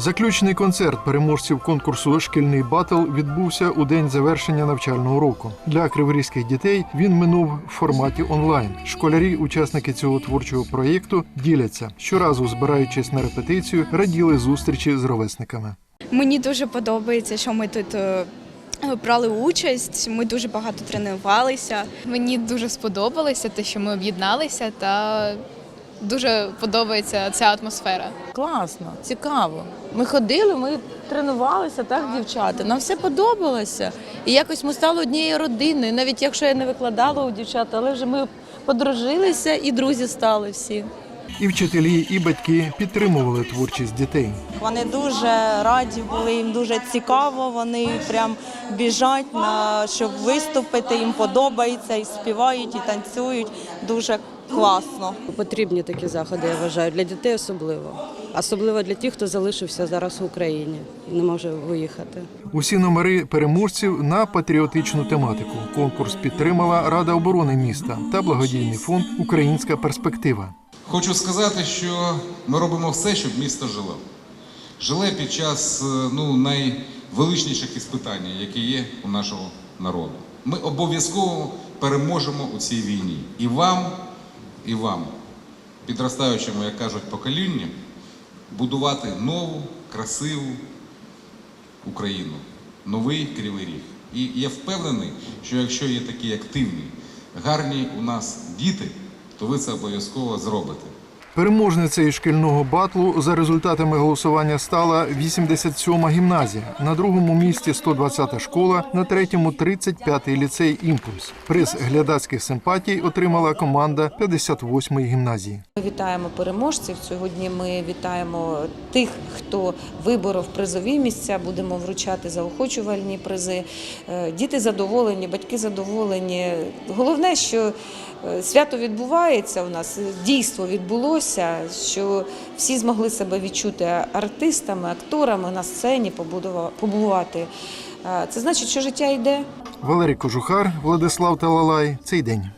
Заключний концерт переможців конкурсу Шкільний батл відбувся у день завершення навчального року. Для криворізьких дітей він минув в форматі онлайн. Школярі, учасники цього творчого проєкту, діляться щоразу, збираючись на репетицію, раділи зустрічі з ровесниками. Мені дуже подобається, що ми тут е, брали участь. Ми дуже багато тренувалися. Мені дуже сподобалося те, що ми об'єдналися, та дуже подобається ця атмосфера. Класно, цікаво. Ми ходили, ми тренувалися, так, дівчата. Нам все подобалося. І якось ми стали однією родиною, навіть якщо я не викладала у дівчат, але вже ми подружилися і друзі стали всі. І вчителі, і батьки підтримували творчість дітей. Вони дуже раді були, їм дуже цікаво. Вони прям біжать на щоб виступити. Їм подобається і співають, і танцюють. Дуже класно. Потрібні такі заходи, я вважаю, для дітей особливо. Особливо для тих, хто залишився зараз в Україні і не може виїхати. Усі номери переможців на патріотичну тематику. Конкурс підтримала Рада оборони міста та благодійний фонд Українська перспектива. Хочу сказати, що ми робимо все, щоб місто жило. Жило під час е, ну, найвеличніших іспитань, які є у нашого народу. Ми обов'язково переможемо у цій війні. І вам, і вам, підростаючому, як кажуть, поколінню, будувати нову, красиву Україну, новий Кривий Ріг. І я впевнений, що якщо є такі активні, гарні у нас діти, то ви це обов'язково зробите. Переможницею шкільного батлу за результатами голосування стала 87-ма гімназія. На другому місці 120-та школа, на третьому 35-й ліцей Імпульс. Приз глядацьких симпатій отримала команда 58-ї гімназії. Ми вітаємо переможців. Сьогодні ми вітаємо тих, хто виборов призові місця. Будемо вручати заохочувальні призи. Е, Діти задоволені, батьки задоволені. Головне, що е, свято відбувається у нас, дійство відбулося, що всі змогли себе відчути артистами, акторами на сцені, побувати. Е, Це значить, що життя йде. Валерій Кожухар, Владислав Талалай. Цей день.